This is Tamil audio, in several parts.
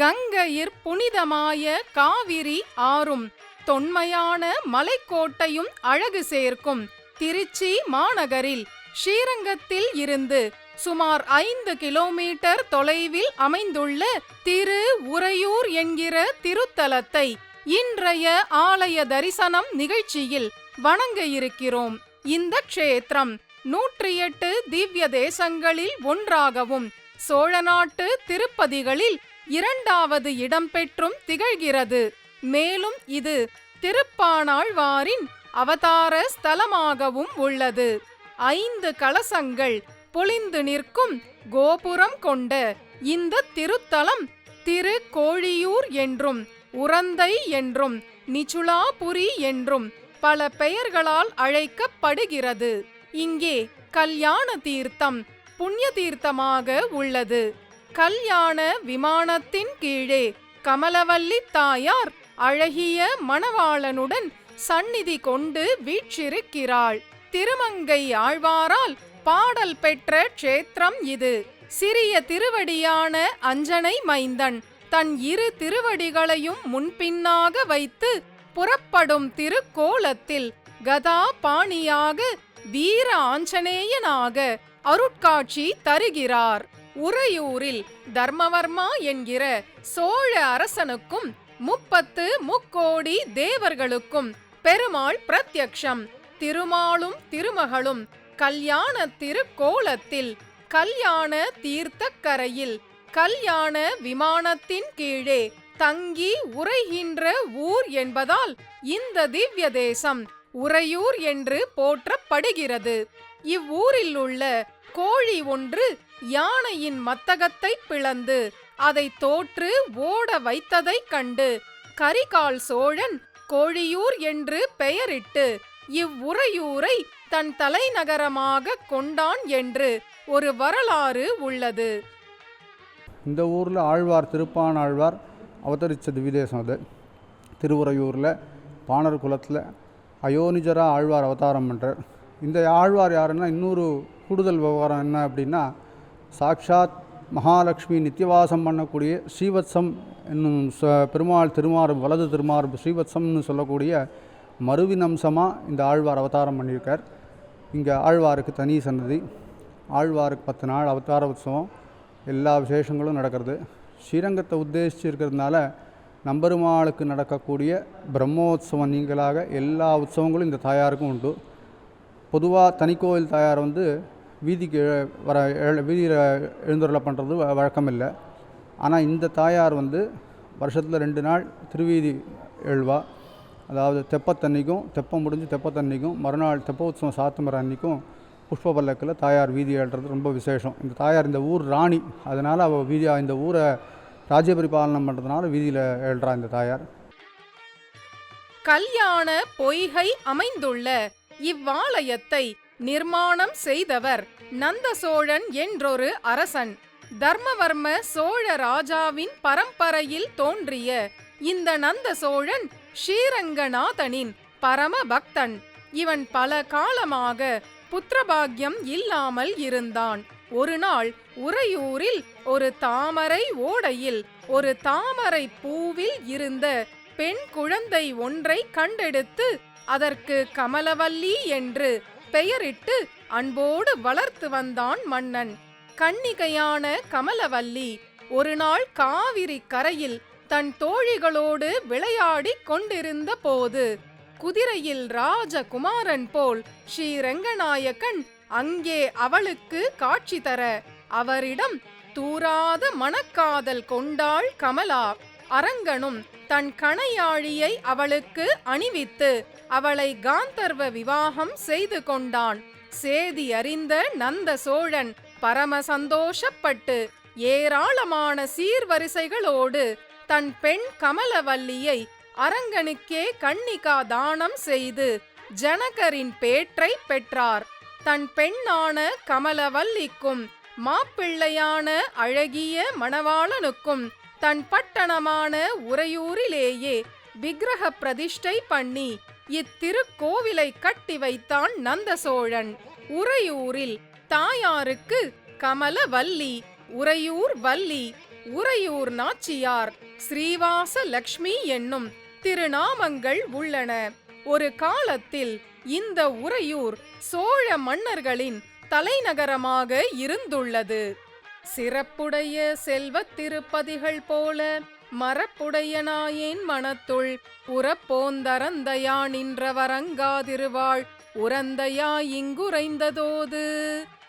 கங்கையிற் புனிதமாய காவிரி ஆறும் தொன்மையான மலைக்கோட்டையும் அழகு சேர்க்கும். திருச்சி மாநகரில் ஸ்ரீரங்கத்தில் இருந்து சுமார் ஐந்து கிலோமீட்டர் தொலைவில் அமைந்துள்ள திரு உறையூர் என்கிற திருத்தலத்தை இன்றைய ஆலய தரிசனம் நிகழ்ச்சியில் வணங்க இருக்கிறோம் இந்த க்ஷேத்திரம் நூற்றி எட்டு திவ்ய தேசங்களில் ஒன்றாகவும் சோழ நாட்டு திருப்பதிகளில் இரண்டாவது இடம்பெற்றும் திகழ்கிறது. மேலும் இது திருப்பானாழ்வாரின் அவதார ஸ்தலமாகவும் உள்ளது. ஐந்து கலசங்கள் பொழிந்து நிற்கும் கோபுரம் கொண்ட இந்த திருத்தலம் திரு கோழியூர் என்றும் உரந்தை என்றும் நிச்சுலாபுரி என்றும் பல பெயர்களால் அழைக்கப்படுகிறது. இங்கே கல்யாண தீர்த்தம் புண்ணிய தீர்த்தமாக உள்ளது. கல்யாண விமானத்தின் கீழே கமலவல்லி தாயார் அழகிய மணவாளனுடன் சந்நிதி கொண்டு வீற்றிருக்கிறாள். திருமங்கை ஆழ்வாரால் பாடல் பெற்ற க்ஷேத்திரம் இது. சிறிய திருவடியான அஞ்சனை மைந்தன் தன் இரு திருவடிகளையும் முன்பின்னாக வைத்து புறப்படும் திருக்கோலத்தில் கதா பாணியாக வீர ஆஞ்சநேயனாக அருட்காட்சி தருகிறார். உறையூரில் தர்மவர்மா என்கிற சோழ அரசனுக்கும் முப்பத்து முக்கோடி தேவர்களுக்கும் பெருமாள் பிரத்யக்ஷம். திருமாலும் திருமகளும் கல்யாண திருக்கோலத்தில் கல்யாண தீர்த்தக்கரையில் கல்யாண விமானத்தின் கீழே தங்கி உரைகின்ற ஊர் என்பதால் இந்த திவ்ய தேசம் உறையூர் என்று போற்றப்படுகிறது. இவ்வூரில் உள்ள கோழி ஒன்று யானையின் மத்தகத்தை பிளந்து அதை தோற்று ஓட வைத்ததைக் கண்டு கரிகால் சோழன் கோழியூர் என்று பெயரிட்டு இவ்வுறையூரை தன் தலைநகரமாக கொண்டான் என்று ஒரு வரலாறு உள்ளது. இந்த ஊரில் ஆழ்வார் திருப்பான் ஆழ்வார் அவதரித்தது விதேசம் அது. திருவுறையூரில் பாணர் குலத்தில் அயோனிஜரா ஆழ்வார் அவதாரம் பண்ணுறார் இந்த ஆழ்வார் யாருன்னா இன்னொரு கூடுதல் விவகாரம் என்ன அப்படின்னா சாக்ஷாத் மகாலட்சுமி நித்தியவாசம் பண்ணக்கூடிய ஸ்ரீவத்சம் என்னும் ச- பெருமாள் திருமார்பு வலது திருமார்பு ஸ்ரீவத்சம்னு சொல்லக்கூடிய மறுவினம்சமாக இந்த ஆழ்வார் அவதாரம் பண்ணியிருக்கார். இங்கே ஆழ்வாருக்கு தனி சன்னதி. ஆழ்வாருக்கு பத்து நாள் அவதார உற்சவம். எல்லா விசேஷங்களும் நடக்கிறது. ஸ்ரீரங்கத்தை உத்தேசித்து இருக்கிறதுனால நம்பெருமாளுக்கு நடக்கக்கூடிய பிரம்மோத்சவம் நீங்களாக எல்லா உற்சவங்களும் இந்த தாயாருக்கும் உண்டு. பொதுவாக தனிக்கோவில் தாயார் வந்து வீதிக்கு வர எழ- வீதியில் எழுந்துருளை பண்ணுறது வ- வழக்கம் இல்லை ஆனால் இந்த தாயார் வந்து வருஷத்தில் ரெண்டு நாள் திருவீதி எழுவா. அதாவது தெப்பத்தன்னைக்கும் தெப்பம் முடிஞ்சு தெப்பத்தன்னைக்கும் மறுநாள் தெப்ப உற்சவம் சாத்துமர அன்னைக்கும் புஷ்ப பல்லக்கில் தாயார் வீதி எழுறது ரொம்ப விசேஷம். இந்த தாயார் இந்த ஊர் ராணி. அதனால் அவள் வீதியா இந்த ஊரை ராஜ்ய பரிபாலனம் பண்ணுறதுனால வீதியில் ஏழ்றா இந்த தாயார். கல்யாண பொய்கை அமைந்துள்ள இவ்வாலயத்தை நிர்மாணம் செய்தவர் நந்த சோழன் என்றொரு அரசன். தர்மவர்ம சோழ ராஜாவின் பரம்பரையில் தோன்றிய இந்த நந்த சோழன் ஸ்ரீரங்கநாதனின் பரம பக்தன் இவன் பல காலமாக புத்திரபாகியம் இல்லாமல் இருந்தான். ஒரு நாள் உறையூரில் ஒரு தாமரை ஓடையில் ஒரு தாமரை பூவில் இருந்த பெண் குழந்தை ஒன்றை கண்டெடுத்து அதற்கு கமலவல்லி என்று பெயரிட்டு அன்போடு வளர்த்து வந்தான் மன்னன். கன்னிகையான கமலவல்லி ஒரு நாள் காவிரி கரையில் தன் தோழிகளோடு விளையாடிக் கொண்டிருந்த போது குதிரையில் ராஜகுமாரன் போல் ஸ்ரீரங்கநாயக்கன் அங்கே அவளுக்கு காட்சி தர அவரிடம் தூராத மனக்காதல் கொண்டாள் கமலா. அரங்கனும் தன் கணையாழியை அவளுக்கு அணிவித்து அவளை காந்தர்வ விவாகம் செய்து கொண்டான். சேதி அறிந்த நந்த சோழன் பரம சந்தோஷப்பட்டு ஏராளமான சீர்வரிசைகளோடு தன் பெண் கமலவல்லியை அரங்கனுக்கே கன்னிகா தானம் செய்து ஜனகரின் பேற்றை பெற்றார். தன் பெண்ணான கமலவல்லிக்கும் மாப்பிள்ளையான அழகிய மணவாளனுக்கும் தன் பட்டணமான உறையூரிலேயே விக்கிரக பிரதிஷ்டை பண்ணி இத்திருக்கோவிலை கட்டி வைத்தான் நந்த சோழன் உறையூரில் தாயாருக்கு கமலவல்லி உறையூர் வள்ளி உறையூர் நாச்சியார் ஸ்ரீவாச லக்ஷ்மி என்னும் திருநாமங்கள் உள்ளன. ஒரு காலத்தில் இந்த உறையூர் சோழ மன்னர்களின் தலைநகரமாக இருந்துள்ளது. சிறப்புடைய செல்வத் திருப்பதிகள் போல மரப்புடைய நாயேன் மனத்துள் உரப்போந்தரந்தையா நின்ற வரங்காதிருவாள் உரந்தையா இங்குரைந்ததோது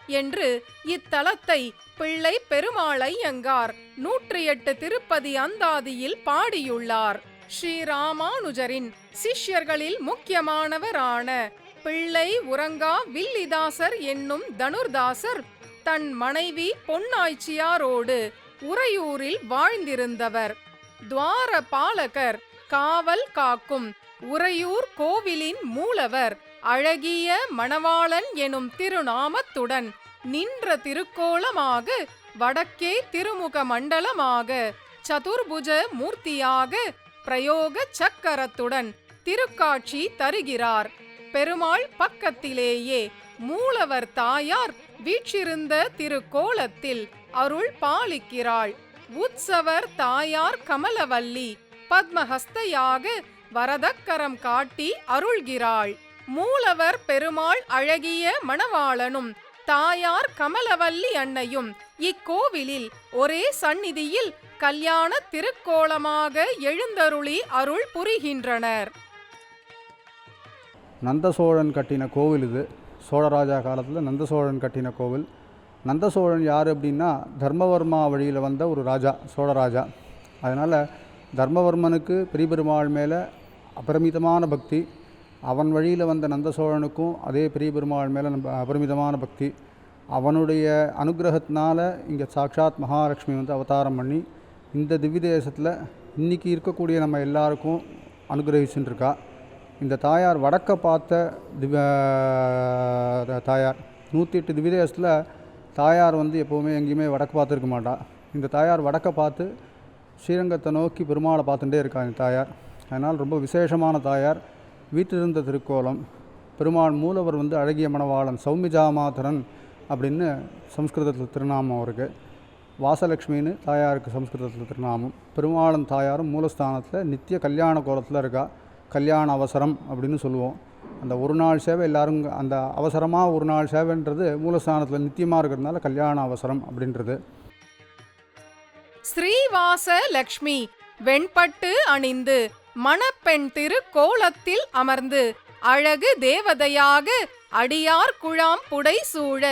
என்று இத்தலத்தை பிள்ளை பெருமாளையங்கார் நூற்றி எட்டு திருப்பதி அந்தாதியில் பாடியுள்ளார். ஸ்ரீராமானுஜரின் சிஷ்யர்களில் முக்கியமானவரான பிள்ளை உறங்கா வில்லிதாசர் என்னும் தனுர்தாசர் தன் மனைவி பொன்னாய்ச்சியாரோடு உறையூரில் வாழ்ந்திருந்தவர். துவார பாலகர் காவல் காக்கும் உறையூர் கோவிலின் மூலவர் அழகிய மணவாளன் எனும் திருநாமத்துடன் நின்ற திருக்கோலமாக வடக்கே திருமுக மண்டலமாக சதுர்புஜ மூர்த்தியாக பிரயோக சக்கரத்துடன் திருக்காட்சி தருகிறார். பெருமாள் பக்கத்திலேயே மூலவர் தாயார் வீற்றிருந்த திருக்கோலத்தில் அருள் பாலிக்கிறாள். உற்சவர் தாயார் கமலவல்லி பத்மஹஸ்தையாக வரதக்கரம் காட்டி அருள்கிறாள். மூலவர் பெருமாள் அழகிய மணவாளனும் தாயார் கமலவல்லி அன்னையும் இக்கோவிலில் ஒரே சந்நிதியில் கல்யாண திருக்கோலமாக எழுந்தருளி அருள் புரிகின்றனர். நந்தசோழன் கட்டின கோவில் இது. சோழராஜா காலத்தில் நந்த சோழன் கட்டின கோவில். நந்த சோழன் யார் அப்படின்னா தர்மவர்மா வழியில் வந்த ஒரு ராஜா சோழராஜா. அதனால் தர்மவர்மனுக்கு பெரியபெருமாள் மேலே அபரிமிதமான பக்தி. அவன் வழியில் வந்த நந்த சோழனுக்கும் அதே பெரியபெருமாள் மேலே நம்ம அபரிமிதமான பக்தி. அவனுடைய அனுகிரகத்தினால இங்கே சாட்சாத் மகாலட்சுமி வந்து அவதாரம் பண்ணி இந்த திவ்ய தேசத்தில் இன்றைக்கி இருக்கக்கூடிய நம்ம எல்லாருக்கும் அனுகிரகிச்சுட்டுருக்கா இந்த தாயார் வடக்க பார்த்த திவ தாயார். நூற்றி எட்டு திவ்யதேசத்தில் தாயார் வந்து எப்போவுமே எங்கேயுமே வடக்கு பார்த்துருக்க மாட்டா. இந்த தாயார் வடக்க பார்த்து ஸ்ரீரங்கத்தை நோக்கி பெருமாளை பார்த்துட்டே இருக்கா இந்த தாயார். அதனால் ரொம்ப விசேஷமான தாயார். வீட்டிலிருந்த திருக்கோலம். பெருமாள் மூலவர் வந்து அழகிய மணவாளன் சௌமிஜாமாதரன் அப்படின்னு சம்ஸ்கிருதத்தில் திருநாமம் அவருக்கு. வாசலட்சுமின்னு தாயாருக்கு சம்ஸ்கிருதத்தில் திருநாமம். பெருமாளன் தாயாரும் மூலஸ்தானத்தில் நித்திய கல்யாண கோலத்தில் இருக்கா. கல்யாண அவசரம் அப்படின்னு சொல்லுவோம். அந்த ஒரு நாள் சேவை எல்லாரும் அந்த அவசரமாக ஒரு நாள் சேவைன்றது மூலஸ்தானத்தில் நித்தியமாக இருக்கிறதுனால கல்யாண அவசரம் அப்படின்றது. ஸ்ரீவாச லக்ஷ்மி வெண்பட்டு அணிந்து மணப்பெண் திருக்கோலத்தில் அமர்ந்து அழகு தேவதையாக அடியார் குழாம் புடை சூழ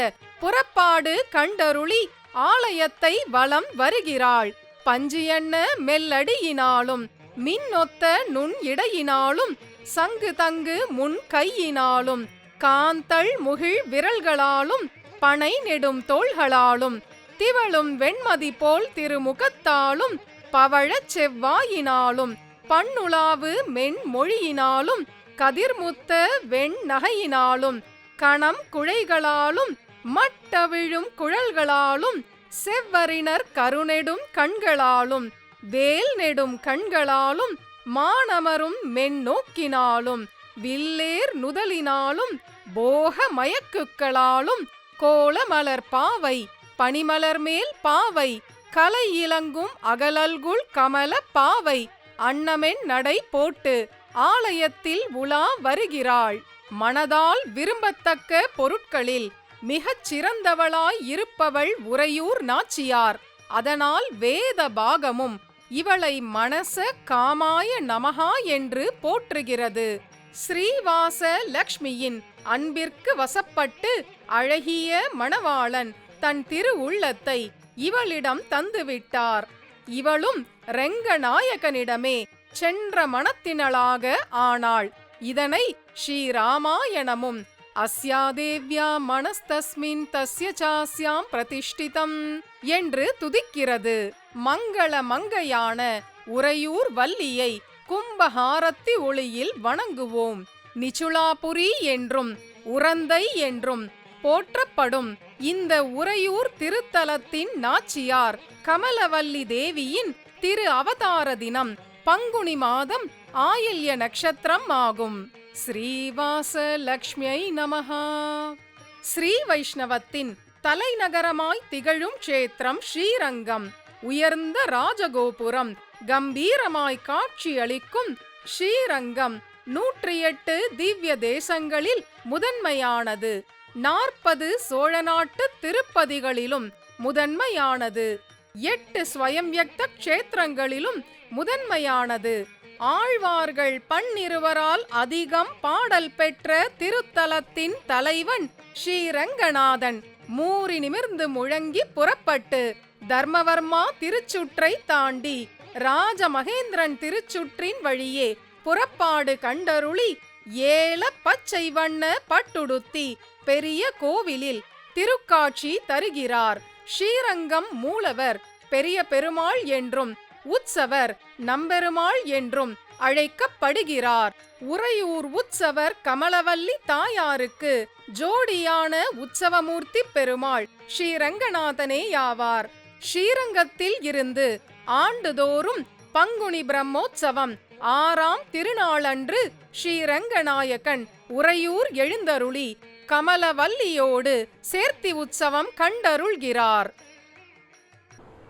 புறப்பாடு கண்டருளி ஆலயத்தை வலம் வருகிறாள். பஞ்சியன்ன மெல்லடியினாலும் மின்னொத்த நுண் இடையினாலும் சங்கு தங்கு முன் கையினாலும் காந்தள் முகிழ் விரல்களாலும் பனை நெடும் தோள்களாலும் திவளும் வெண்மதி போல் திருமுகத்தாலும் பவழச் செவ்வாயினாலும் பண்ணுலாவு மென் மொழியினாலும் கதிர்முத்த வெண் நகையினாலும் கணம் குழைகளாலும் மட்டவிழும் குழல்களாலும் செவ்வரினர் கருணெடும் கண்களாலும் வேல் நெடும் கண்களாலும் மானமரும் மென்னோக்கினாலும் வில்லேர் நுதலினாலும் போக மயக்குக்களாலும் கோலமலர் பாவை பனிமலர் மேல் பாவை கலை இலங்கும் அகலல்குள் கமல பாவை அன்னமென் நடை போட்டு ஆலயத்தில் உலா வருகிறாள். மனதால் விரும்பத்தக்க பொருட்களில் மிகச் சிறந்தவளாய் இருப்பவள் உறையூர் நாச்சியார். அதனால் வேத பாகமும் இவளை மனச காமாய நமஹா என்று போற்றுகிறது. ஸ்ரீவாச லக்ஷ்மியின் அன்பிற்கு வசப்பட்டு அழகிய மணவாளன் தன் திரு உள்ளத்தை இவளிடம் தந்துவிட்டார். இவளும் ரெங்கநாயகனிடமே சென்ற மனத்தினளாக ஆனாள். இதனை ஸ்ரீராமாயணமும் அஸ்யாதேவ்யா மனஸ்தஸ்மின் தஸ்ய சாஸ்யாம் பிரதிஷ்டிதம் என்று துதிக்கிறது. மங்கள மங்கையான உறையூர் வள்ளியை கும்பஹாரத்தி ஒளியில் வணங்குவோம். நிச்சுளாபுரி என்றும் உரந்தை என்றும் போற்றப்படும் இந்த உறையூர் திருத்தலத்தின் நாச்சியார் கமலவல்லி தேவியின் திரு அவதார தினம் பங்குனி மாதம் ஆயில்ய நட்சத்திரம் ஆகும். ஸ்ரீவாச லக்ஷ்மியை நமஹா. ஸ்ரீ வைஷ்ணவத்தின் தலைநகரமாய் திகழும் க்ஷேத்திரம் ஸ்ரீரங்கம். உயர்ந்த ராஜகோபுரம் கம்பீரமாய் காட்சியளிக்கும் ஸ்ரீரங்கம். நூற்றி எட்டு திவ்ய தேசங்களில் முதன்மையானது. நாற்பது சோழ நாட்டு திருப்பதிகளிலும் முதன்மையானது. எட்டு ஸ்வயம்யக்த க்ஷேத்திரங்களிலும் முதன்மையானது. ஆழ்வார்கள் பன்னிருவரால் அதிகம் பாடல் பெற்ற திருத்தலத்தின் தலைவன் ஸ்ரீரங்கநாதன். மூறி நிமிர்ந்து முழங்கி புறப்பட்டு தர்மவர்மா திருச்சுற்றை தாண்டி ராஜமகேந்திரன் திருச்சுற்றின் வழியே புறப்பாடு கண்டருளி ஏல பச்சை வண்ண பட்டுடுத்தி பெரிய கோவிலில் திருக்காட்சி தருகிறார். ஸ்ரீரங்கம் மூலவர் பெரிய பெருமாள் என்றும் உற்சவர் நம்பெருமாள் என்றும் அழைக்கப்படுகிறார். உறையூர் உற்சவர் கமலவல்லி தாயாருக்கு ஜோடியான உற்சவமூர்த்தி பெருமாள் ஸ்ரீரங்கநாதனேயாவார் ஸ்ரீரங்கத்தில் இருந்து ஆண்டுதோறும் பங்குனி பிரம்மோற்சவம் ஆறாம் திருநாளன்று ஸ்ரீரங்கநாயகன் உறையூர் எழுந்தருளி கமலவல்லியோடு சேர்த்தி உற்சவம் கண்டருள்கிறார்.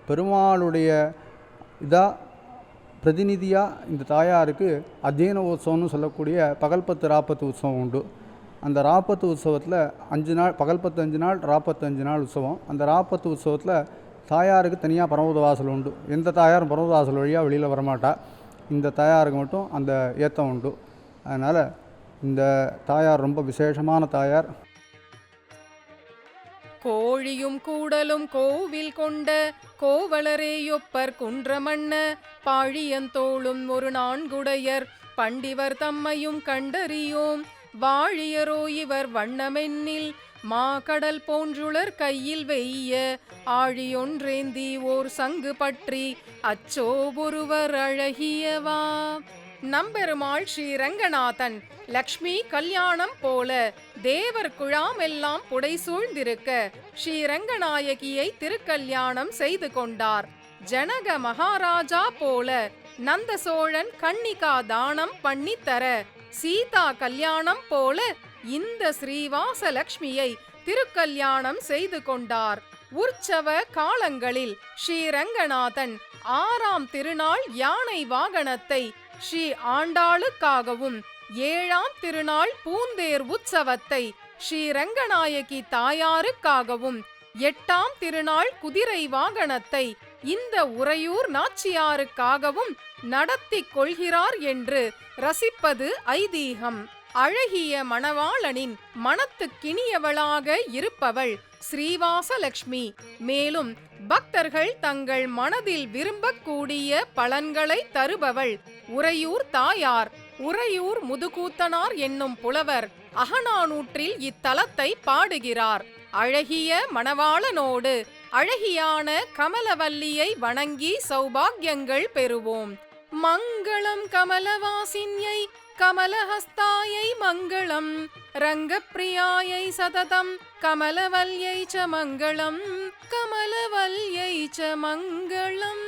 பெருமாளுடைய இதாக பிரதிநிதியாக இந்த தாயாருக்கு அத்தியன உற்சவம்னு சொல்லக்கூடிய பகல்பத்து ராப்பத்து உற்சவம் உண்டு. அந்த ராப்பத்து உற்சவத்தில் அஞ்சு நாள் பகல்பத்து அஞ்சு நாள் ராப்பத்து அஞ்சு நாள் உற்சவம். அந்த ராப்பத்து உற்சவத்தில் தாயாருக்கு தனியாக பரமத வாசல் உண்டு. எந்த தாயாரும் பரமத வாசல் வழியாக வெளியில் வரமாட்டா. இந்த தாயாருக்கு மட்டும் அந்த ஏத்தம் உண்டு. அதனால் இந்த தாயார் ரொம்ப விசேஷமான தாயார். கோழியும் கூடலும் கோவில் கொண்ட கோவலரேயொப்பர் குன்றமண்ண பாழியந்தோளும் ஒரு நான்குடையர் பண்டிவர் தம்மையும் கண்டறியோம். வாழியரோ இவர் வண்ணமென்னில் மாகடல் போன்றுளர் கையில் வெய்ய ஆழியொன்றேந்தி ஓர் சங்கு பற்றி அச்சோ ஒருவர் அழகியவா. நம்பெருமாள் ஸ்ரீ ரங்கநாதன் லக்ஷ்மி கல்யாணம் போல தேவர் குழாமெல்லாம் புடை புடைசூழ்ந்திருக்க ஸ்ரீரங்கநாயகியை திருக்கல்யாணம் செய்து கொண்டார். ஜனக மகாராஜா போல நந்த சோழன் கன்னிகா தானம் பண்ணித்தர சீதா கல்யாணம் போல இந்த ஸ்ரீவாச லக்ஷ்மியை திருக்கல்யாணம் செய்து கொண்டார். உற்சவ காலங்களில் ஸ்ரீரங்கநாதன் ஆறாம் திருநாள் யானை வாகனத்தை ஸ்ரீ ஆண்டாளுக்காகவும் ஏழாம் திருநாள் பூந்தேர் உற்சவத்தை ஸ்ரீரங்கநாயகி தாயாருக்காகவும் எட்டாம் திருநாள் குதிரை வாகனத்தை இந்த உறையூர் நாச்சியாருக்காகவும் நடத்திக் கொள்கிறார் என்று ரசிப்பது ஐதீகம். அழகிய மணவாளனின் மனத்துக்கினியவளாக இருப்பவள் ஸ்ரீவாசலக்ஷ்மி. மேலும் பக்தர்கள் தங்கள் மனதில் விரும்பக்கூடிய பலன்களை தருபவள் உறையூர் தாயார். உறையூர் முதுகூத்தனார் என்னும் புலவர் அகநானூற்றில் இத்தலத்தை பாடுகிறார். அழகிய மணவாளனோடு அழகியான கமலவல்லியை வணங்கி சௌபாகியங்கள் பெறுவோம். மங்களம் கமலவாசின்யை கமலஹஸ்தாயை மங்களம். ரங்கப்பிரியாயை சததம். கமலவல்யை ச மங்களம் கமலவல்யை ச மங்களம்